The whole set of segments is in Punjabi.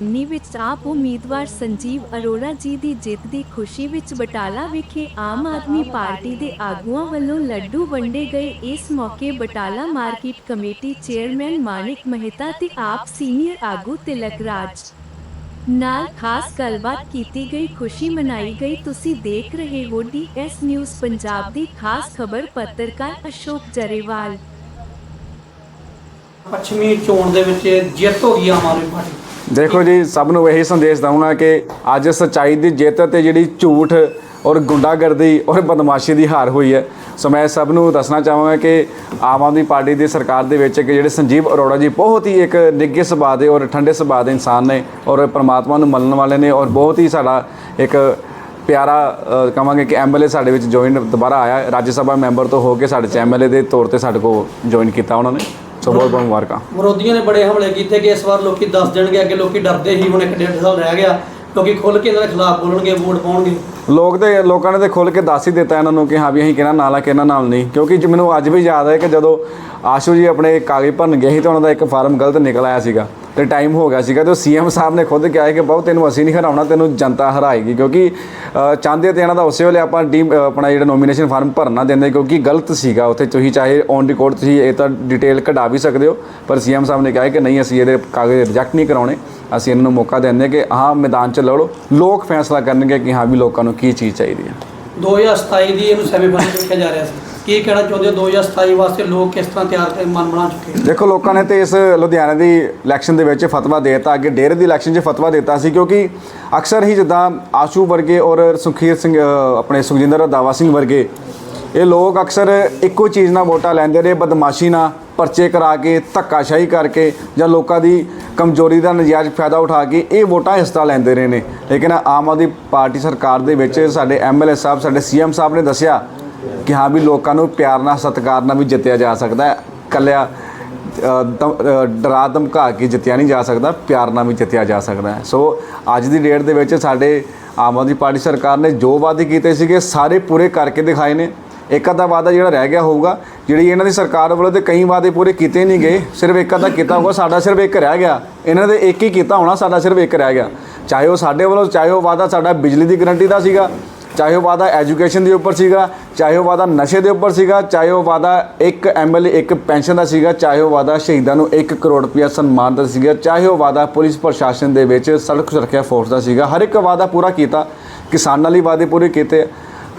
2019 ਵਿੱਚ ਆਪ ਉਮੀਦਵਾਰ ਸੰਜੀਵ ਅਰੋੜਾ ਜੀ ਦੀ ਜਿੱਤ ਦੀ ਖੁਸ਼ੀ ਵਿੱਚ ਬਟਾਲਾ ਵਿਖੇ ਆਮ ਆਦਮੀ ਪਾਰਟੀ ਦੇ ਆਗੂਆਂ ਵੱਲੋਂ ਲੱਡੂ ਵੰਡੇ ਗਏ। ਇਸ ਮੌਕੇ Batala market committee chairman Manik Mehta ਤੇ ਆਪ ਸੀਨੀਅਰ ਆਗੂ ਤਿਲਕ ਰਾਜ ਨਾਲ ਖਾਸ ਗੱਲਬਾਤ ਕੀਤੀ ਗਈ। ਖੁਸ਼ੀ ਮਨਾਈ ਗਈ। ਤੁਸੀਂ ਦੇਖ ਰਹੇ ਹੋ ਡੀਐਸ ਨਿਊਜ਼ ਪੰਜਾਬ ਦੀ ਖਾਸ ਖਬਰ ਪੱਤਰਕਾਰ ਅਸ਼ੋਕ ਜਰੇਵਾਲ। ਪੱਛਮੀ ਚੋਣ ਦੇ ਵਿੱਚ ਜਿੱਤ ਹੋ ਗਈ ਆਮ ਆਦਮੀ ਪਾਰਟੀ ਦੇਖੋ ਜੀ, ਸਭ ਨੂੰ ਇਹੀ ਸੰਦੇਸ਼ ਦਊਂਗਾ ਕਿ ਅੱਜ ਸੱਚਾਈ ਦੀ ਜਿੱਤ ਤੇ ਜਿਹੜੀ ਝੂਠ ਔਰ ਗੁੰਡਾਗਰਦੀ ਔਰ ਬਦਮਾਸ਼ੀ ਦੀ ਹਾਰ ਹੋਈ ਹੈ, ਸੋ ਮੈਂ ਸਭ ਨੂੰ ਦੱਸਣਾ ਚਾਹਾਂਗਾ ਕਿ ਆਮ ਆਦਮੀ ਪਾਰਟੀ ਦੀ ਸਰਕਾਰ ਦੇ ਵਿੱਚ ਕਿ ਜਿਹੜੇ ਸੰਜੀਵ ਅਰੋੜਾ ਜੀ ਬਹੁਤ ਹੀ ਇੱਕ ਨਿੱਘੇ ਸੁਭਾਅ ਦੇ ਔਰ ਠੰਡੇ ਸੁਭਾਅ ਦੇ ਇਨਸਾਨ ਨੇ ਔਰ ਪਰਮਾਤਮਾ ਨੂੰ ਮੰਨਣ ਵਾਲੇ ਨੇ ਔਰ ਬਹੁਤ ਹੀ ਸਾਡਾ ਇੱਕ ਪਿਆਰਾ ਕਹਾਂਗੇ ਕਿ ਐਮਐਲਏ ਸਾਡੇ ਵਿੱਚ ਜੁਆਇਨ ਦੁਬਾਰਾ ਆਇਆ, ਰਾਜ ਸਭਾ ਮੈਂਬਰ ਤੋਂ ਹੋ ਕੇ ਸਾਡੇ ਚ ਐਮਐਲਏ ਦੇ ਤੌਰ ਤੇ ਸਾਡੇ ਕੋਲ ਜੁਆਇਨ ਕੀਤਾ ਉਹਨਾਂ ਨੇ। ਸੋ ਬਹੁਤ ਬਹੁਤ ਮੁਬਾਰਕਾਂ ਵਿਰੋਧੀਆਂ ਨੇ ਬੜੇ ਹਮਲੇ ਕੀਤੇ ਕਿ ਇਸ ਵਾਰ ਲੋਕੀ ਦੱਸ ਦੇਣਗੇ, ਅੱਗੇ ਲੋਕੀ ਡਰਦੇ ਸੀ ਹੁਣ ਇੱਕ ਡੇਢ ਸਾਲ ਰਹਿ ਗਿਆ। ਲੋਕੀ ਖੁੱਲ ਕੇ ਇਹਨਾਂ ਦੇ ਖਿਲਾਫ ਬੋਲਣਗੇ, ਵੋਟ ਪਾਉਣਗੇ। ਲੋਕ ਤੇ ਲੋਕਾਂ ਨੇ ਤੇ ਖੁੱਲ ਕੇ ਦੱਸ ਹੀ ਦਿੱਤਾ ਇਹਨਾਂ ਨੂੰ ਕਿ ਹਾਂ ਵੀ ਅਸੀਂ ਕਿਹਨਾਂ ਨਾਲ ਆ ਕਿਹਨਾਂ ਨਾਲ ਨਹੀਂ। ਕਿਉਂਕਿ ਜੇ ਮੈਨੂੰ ਅੱਜ ਵੀ ਯਾਦ ਹੈ ਕਿ ਜਦੋਂ ਆਸ਼ੂ ਜੀ ਆਪਣੇ ਕਾਗਜ਼ ਭਰਨ ਗਏ ਸੀ ਤਾਂ ਉਹਨਾਂ ਦਾ ਇੱਕ ਫਾਰਮ ਗਲਤ ਨਿਕਲ ਆਇਆ ਸੀਗਾ ਤੇ ਟਾਈਮ ਹੋ ਗਿਆ ਸੀਗਾ ਤੇ ਸੀਐਮ ਸਾਹਿਬ ਨੇ ਖੁਦ ਕਿਹਾ ਹੈ ਕਿ ਬਹੁਤ ਤੈਨੂੰ ਅਸੀਂ ਨਹੀਂ ਹਰਾਉਣਾ ਤੈਨੂੰ ਜਨਤਾ ਹਰਾਏਗੀ। ਕਿਉਂਕਿ ਅ, ਚਾਹੁੰਦੇ ਤੇ ਇਹਨਾਂ ਦਾ ਉਸੇ ਵੇਲੇ ਆਪਾਂ ਡੀਮ ਆਪਣਾ ਜਿਹੜਾ ਨੋਮੀਨੇਸ਼ਨ ਫਾਰਮ ਭਰਨਾ ਦਿੰਦੇ ਕਿਉਂਕਿ ਗਲਤ ਸੀਗਾ ਉੱਥੇ ਤੁਸੀਂ ਚਾਹੇ ਔਨ ਰਿਕਾਰਡ ਤੁਸੀਂ ਇਹ ਤਾਂ ਡਿਟੇਲ ਕਢਾ ਵੀ ਸਕਦੇ ਹੋ ਪਰ ਸੀਐਮ ਸਾਹਿਬ ਨੇ ਕਿਹਾ ਹੈ ਕਿ ਨਹੀਂ ਅਸੀਂ ਇਹਦੇ ਕਾਗਜ਼ ਰਿਜੈਕਟ ਨਹੀਂ ਕਰਾਉਣੇ। ਅਸੀਂ ਇਹਨਾਂ ਨੂੰ ਮੌਕਾ ਦਿੰਦੇ ਕਿ ਹਾਂ ਮੈਦਾਨ 'ਚ ਲੜੋ। ਲੋਕ ਫੈਸਲਾ ਕਰਨਗੇ ਕਿ ਹਾਂ ਵੀ ਲੋਕਾਂ ਨੂੰ ਕੀ ਚੀਜ਼ ਚਾਹੀਦੀ ਹੈ? 2027 ਦੀ ਇਹਨੂੰ ਸੈਮੀਫਾਈਨਲ ਰੱਖਿਆ ਜਾ ਰਿਹਾ ਸੀ। ਕੀ ਕਹਿਣਾ ਚਾਹੁੰਦੇ ਹੋ? 2027 ਵਾਸਤੇ ਲੋਕ ਕਿਸ ਤਰ੍ਹਾਂ ਤਿਆਰ ਕਰ ਮਨ ਬਣਾ ਚੁੱਕੇ ਦੇਖੋ ਲੋਕਾਂ ਨੇ ਤੇ ਇਸ ਲੁਧਿਆਣਾ ਦੀ ਇਲੈਕਸ਼ਨ ਦੇ ਵਿੱਚ ਫਤਵਾ ਦੇਤਾ। ਅੱਗੇ ਡੇਰੇ ਦੀ ਇਲੈਕਸ਼ਨ 'ਚ ਫਤਵਾ ਦਿੱਤਾ ਸੀ ਕਿਉਂਕਿ ਅਕਸਰ ਹੀ ਜਿੱਦਾਂ ਆਸ਼ੂ ਵਰਗੇ ਔਰ ਸੁਖੀਰ ਸਿੰਘ ਅ, ਆਪਣੇ ਸੁਖਜਿੰਦਰ ਰੰਧਾਵਾ ਸਿੰਘ ਵਰਗੇ ਇਹ ਲੋਕ ਅਕਸਰ ਇੱਕੋ ਚੀਜ਼ ਨਾਲ ਵੋਟਾਂ ਲੈਂਦੇ ਰਹੇ ਬਦਮਾਸ਼ੀ ਨਾਲ। ਪਰਚੇ ਕਰਾ ਕੇ, ਧੱਕਾਸ਼ਾਹੀ ਕਰਕੇ ਜਾਂ ਲੋਕਾਂ ਦੀ ਕਮਜ਼ੋਰੀ ਦਾ ਨਜਾਇਜ਼ ਫਾਇਦਾ ਉਠਾ ਕੇ ਇਹ ਵੋਟਾਂ ਹਿੱਸਾ ਲੈਂਦੇ ਰਹੇ ਨੇ। ਲੇਕਿਨ ਆਮ ਆਦਮੀ ਪਾਰਟੀ ਸਰਕਾਰ ਦੇ ਵਿੱਚ ਸਾਡੇ ਐਮਐਲਏ ਸਾਹਿਬ, ਸਾਡੇ ਸੀਐਮ ਸਾਹਿਬ ਨੇ ਦੱਸਿਆ ਕਿ ਹਾਂ ਵੀ ਲੋਕਾਂ ਨੂੰ ਪਿਆਰ ਨਾਲ, ਸਤਿਕਾਰ ਨਾਲ ਵੀ ਜਿੱਤਿਆ ਜਾ ਸਕਦਾ ਹੈ। ਕੱਲਿਆ ਦਮ- ਡਰਾ ਧਮਕਾ ਕੇ ਜਿੱਤਿਆ ਨਹੀਂ ਜਾ ਸਕਦਾ, ਪਿਆਰ ਨਾਲ ਵੀ ਜਿੱਤਿਆ ਜਾ ਸਕਦਾ ਹੈ। ਸੋ ਅੱਜ ਦੀ ਡੇਟ ਦੇ ਵਿੱਚ ਸਾਡੇ ਆਮ ਆਦਮੀ ਪਾਰਟੀ ਸਰਕਾਰ ਨੇ ਜੋ ਵਾਅਦੇ ਕੀਤੇ ਸੀਗੇ, ਸਾਰੇ ਪੂਰੇ ਕਰਕੇ ਦਿਖਾਏ ਨੇ। ਇੱਕ ਅੱਧਾ ਵਾਅਦਾ ਜਿਹੜਾ ਰਹਿ ਗਿਆ ਹੋਊਗਾ, ਜਿਹੜੀ ਇਹਨਾਂ ਦੀ ਸਰਕਾਰ ਵੱਲੋਂ ਤੇ ਕਈ ਵਾਅਦੇ ਪੂਰੇ ਕੀਤੇ ਨਹੀਂ ਗਏ, ਸਿਰਫ ਇੱਕ ਅੱਧਾ ਕੀਤਾ ਹੋਊਗਾ, ਸਾਡਾ ਸਿਰਫ ਇੱਕ ਰਹਿ ਗਿਆ। ਇਹਨਾਂ ਦੇ ਇੱਕ ਹੀ ਕੀਤਾ ਹੋਣਾ, ਸਾਡਾ ਸਿਰਫ ਇੱਕ ਰਹਿ ਗਿਆ। ਚਾਹੇ ਉਹ ਸਾਡੇ ਵੱਲੋਂ, ਚਾਹੇ ਉਹ ਵਾਅਦਾ ਸਾਡਾ ਬਿਜਲੀ ਦੀ ਗਰੰਟੀ ਦਾ ਸੀਗਾ, ਚਾਹੇ ਉਹ ਵਾਦਾ ਐਜੂਕੇਸ਼ਨ ਦੇ ਉੱਪਰ ਸੀਗਾ, ਚਾਹੇ ਉਹ ਵਾਦਾ ਨਸ਼ੇ ਦੇ ਉੱਪਰ ਸੀਗਾ, ਚਾਹੇ ਉਹ ਵਾਦਾ ਇੱਕ ਐਮਐਲਏ, ਇੱਕ ਪੈਨਸ਼ਨ ਦਾ ਸੀਗਾ, ਚਾਹੇ ਉਹ ਵਾਦਾ ਸ਼ਹੀਦਾਂ ਨੂੰ 1 ਕਰੋੜ ਰੁਪਇਆ ਸਨਮਾਨ ਦਾ ਸੀਗਾ, ਚਾਹੇ ਉਹ ਵਾਦਾ ਪੁਲਿਸ ਪ੍ਰਸ਼ਾਸਨ ਦੇ ਵਿੱਚ ਸੜਕ ਸੁਰੱਖਿਆ ਫੋਰਸ ਦਾ ਸੀਗਾ, ਹਰ ਇੱਕ ਵਾਦਾ ਪੂਰਾ ਕੀਤਾ, ਕਿਸਾਨਾਂ ਲਈ ਵਾਦੇ ਪੂਰੇ ਕੀਤੇ।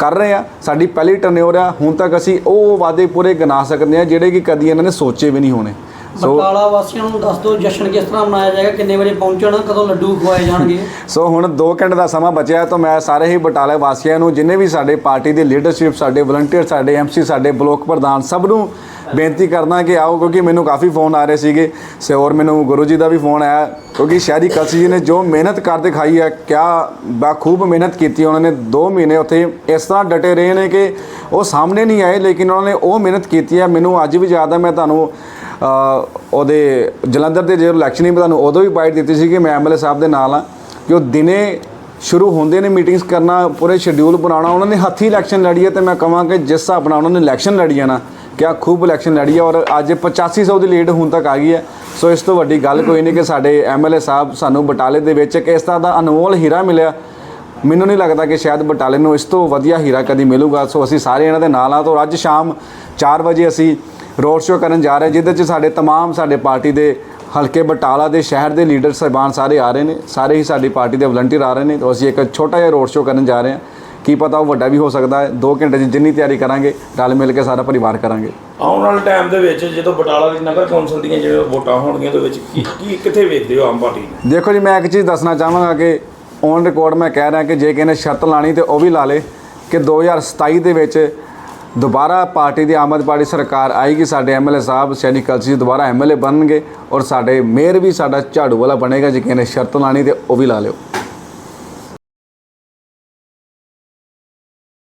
ਕਰ ਰਹੇ ਆ। ਸਾਡੀ ਪਹਿਲੀ ਟਰਨਓਵਰ ਆ। ਹੁਣ ਤੱਕ ਅਸੀਂ ਉਹ ਵਾਅਦੇ ਪੂਰੇ ਗਿਣਾ ਸਕਦੇ ਆ ਜਿਹੜੇ ਕਿ ਕਦੀ ਇਹਨਾਂ ਨੇ ਸੋਚੇ ਵੀ ਨਹੀਂ ਹੋਣੇ। ਬਟਾਲਾ ਵਾਸੀਆਂ ਨੂੰ ਦੱਸ ਦਿਓ ਜਸ਼ਨ ਕਿਸ ਤਰ੍ਹਾਂ ਮਨਾਇਆ ਜਾਏਗਾ ਕਿੰਨੇ ਵਜੇ ਪਹੁੰਚਣਾ ਕਦੋਂ ਲੱਡੂ ਖਵਾਏ ਜਾਣਗੇ। ਸੋ ਹੁਣ 2 ਘੰਟੇ ਦਾ ਸਮਾਂ ਬਚਿਆ ਤਾਂ ਮੈਂ ਸਾਰੇ ਹੀ ਬਟਾਲੇ ਵਾਸੀਆਂ ਨੂੰ ਜਿੰਨੇ ਵੀ ਸਾਡੇ ਪਾਰਟੀ ਦੇ ਲੀਡਰਸ਼ਿਪ ਸਾਡੇ ਵਲੰਟੀਅਰ ਸਾਡੇ ਐਮਸੀ ਸਾਡੇ ਬਲਾਕ ਪ੍ਰਧਾਨ ਸਭ ਨੂੰ ਬੇਨਤੀ ਕਰਦਾ ਕਿ ਆਓ ਕਿਉਂਕਿ ਮੈਨੂੰ ਕਾਫੀ ਫੋਨ ਆ ਰਹੇ ਸੀਗੇ। ਸੇ ਹੋਰ ਮੈਨੂੰ ਗੁਰੂ ਜੀ ਦਾ ਵੀ ਫੋਨ ਆਇਆ ਕਿਉਂਕਿ ਸ਼ਹਿਰੀ ਕਲਸੀ ਜੀ ਨੇ ਜੋ ਮਿਹਨਤ ਕਰ ਦਿਖਾਈ ਹੈ ਕਿਆ ਬਾਖੂਬ ਮਿਹਨਤ ਕੀਤੀ ਉਹਨਾਂ ਨੇ 2 ਮਹੀਨੇ ਉੱਥੇ ਇਸ ਤਰ੍ਹਾਂ ਡਟੇ ਰਹੇ ਨੇ ਕਿ ਉਹ ਸਾਹਮਣੇ ਨਹੀਂ ਆਏ ਲੇਕਿਨ ਉਹਨਾਂ ਨੇ ਉਹ ਮਿਹਨਤ ਕੀਤੀ ਹੈ। ਮੈਨੂੰ ਅੱਜ ਵੀ ਯਾਦ ਹੈ ਮੈਂ ਤੁਹਾਨੂੰ ਉਹਦੇ ਜਲੰਧਰ ਦੇ ਜਦੋਂ ਇਲੈਕਸ਼ਨ ਹੀ ਤੁਹਾਨੂੰ ਉਦੋਂ ਵੀ ਬਾਈਟ ਦਿੱਤੀ ਸੀ ਕਿ ਮੈਂ ਐਮਐਲਏ ਸਾਹਿਬ ਦੇ ਨਾਲ ਆ ਕਿ ਉਹ ਦਿਨੇ ਸ਼ੁਰੂ ਹੁੰਦੇ ਨੇ ਮੀਟਿੰਗਸ ਕਰਨਾ, ਪੂਰੇ ਸ਼ਡਿਊਲ ਬਣਾਉਣਾ, ਉਹਨਾਂ ਨੇ ਹੱਥੀ ਇਲੈਕਸ਼ਨ ਲੜੀ ਹੈ ਤੇ ਮੈਂ ਕਹਾਂ ਕਿ ਜਿਸ ਹਿਸਾਬ ਨਾਲ ਉਹਨਾਂ ਨੇ ਇਲੈਕਸ਼ਨ ਲੜੀ ਹੈ ਨਾ, ਕਿਆ ਖੂਬ ਇਲੈਕਸ਼ਨ ਲੜੀ ਹੈ ਔਰ ਅੱਜ 8500 ਦੀ ਲੀਡ ਹੁਣ ਤੱਕ ਆ ਗਈ ਹੈ। ਸੋ ਇਸ ਤੋਂ ਵੱਡੀ ਗੱਲ ਕੋਈ ਨਹੀਂ ਕਿ ਸਾਡੇ ਐਮਐਲਏ ਸਾਹਿਬ ਸਾਨੂੰ ਬਟਾਲੇ ਦੇ ਵਿੱਚ ਇੱਕ ਇਸ ਤਰ੍ਹਾਂ ਦਾ ਅਨਮੋਲ ਹੀਰਾ ਮਿਲਿਆ। ਮੈਨੂੰ ਨਹੀਂ ਲੱਗਦਾ ਕਿ ਸ਼ਾਇਦ ਬਟਾਲੇ ਨੂੰ ਇਸ ਤੋਂ ਵਧੀਆ ਹੀਰਾ ਕਦੀ ਮਿਲੂਗਾ। ਸੋ ਅਸੀਂ ਸਾਰੇ ਇਹਨਾਂ ਦੇ ਨਾਲ ਆ ਤੋਂ ਅੱਜ ਸ਼ਾਮ 4 ਵਜੇ ਅਸੀਂ ਰੋਡ ਸ਼ੋਅ ਕਰਨ ਜਾ ਰਹੇ ਹਾਂ, ਜਿਹਦੇ 'ਚ ਸਾਡੇ तमाम ਸਾਡੇ ਪਾਰਟੀ ਦੇ ਹਲਕੇ ਬਟਾਲਾ ਦੇ ਸ਼ਹਿਰ ਦੇ ਲੀਡਰ ਸਾਹਿਬਾਨ ਸਾਰੇ ਆ ਰਹੇ ਨੇ ਸਾਰੇ ਹੀ ਸਾਡੀ ਪਾਰਟੀ ਦੇ ਵਲੰਟੀਅਰ ਆ ਰਹੇ ਨੇ ਤਾਂ ਅਸੀਂ ਇੱਕ ਛੋਟਾ ਜਿਹਾ ਰੋਡ ਸ਼ੋਅ ਕਰਨ ਜਾ ਰਹੇ ਹਾਂ ਕੀ ਪਤਾ ਉਹ ਵੱਡਾ ਵੀ ਹੋ ਸਕਦਾ ਹੈ 2 ਘੰਟੇ 'ਚ ਜਿੰਨੀ ਤਿਆਰੀ ਕਰਾਂਗੇ ਰਲ ਮਿਲ ਕੇ ਸਾਰਾ ਪਰਿਵਾਰ ਕਰਾਂਗੇ ਆਉਣ ਵਾਲੇ ਟਾਈਮ ਦੇ ਵਿੱਚ ਜਦੋਂ ਬਟਾਲਾ ਦੀ ਨਗਰ ਕੌਂਸਲ ਦੀਆਂ ਜਿਹੜੇ ਵੋਟਾਂ ਹੋਣਗੀਆਂ ਉਹਦੇ ਵਿੱਚ ਕੀ ਕੀ ਕਿੱਥੇ ਵੇਖਦੇ ਹੋ ਆਮ ਪਾਰਟੀ ਨੂੰ ਦੇਖੋ ਜੀ ਮੈਂ ਇੱਕ ਚੀਜ਼ ਦੱਸਣਾ ਚਾਹਾਂਗਾ ਕਿ ਔਨ ਰਿਕਾਰਡ ਮੈਂ ਕਹਿ ਰਿਹਾ ਕਿ ਜੇ ਕਿਸੇ ਨੇ ਸ਼ਰਤ ਲਾਣੀ ਤੇ ਉਹ ਵੀ ਲਾ ਲੇ ਕਿ 2027 ਦੇ ਵਿੱਚ ਦੁਬਾਰਾ ਪਾਰਟੀ ਦੀ ਆਮ ਆਦਮੀ ਪਾਰਟੀ ਸਰਕਾਰ ਆਏਗੀ, ਸਾਡੇ ਐਮਐਲਏ ਸਾਹਿਬ ਸੈਣੀ ਕਲਸੀ ਦੁਬਾਰਾ ਐਮਐਲਏ ਬਣਨਗੇ ਔਰ ਸਾਡੇ ਮੇਅਰ ਵੀ ਸਾਡਾ ਝਾੜੂ ਵਾਲਾ ਬਣੇਗਾ ਜੇ ਕਿਸੇ ਨੇ ਸ਼ਰਤ ਲਾਣੀ ਤੇ ਉਹ ਵੀ ਲਾ ਲਿਓ।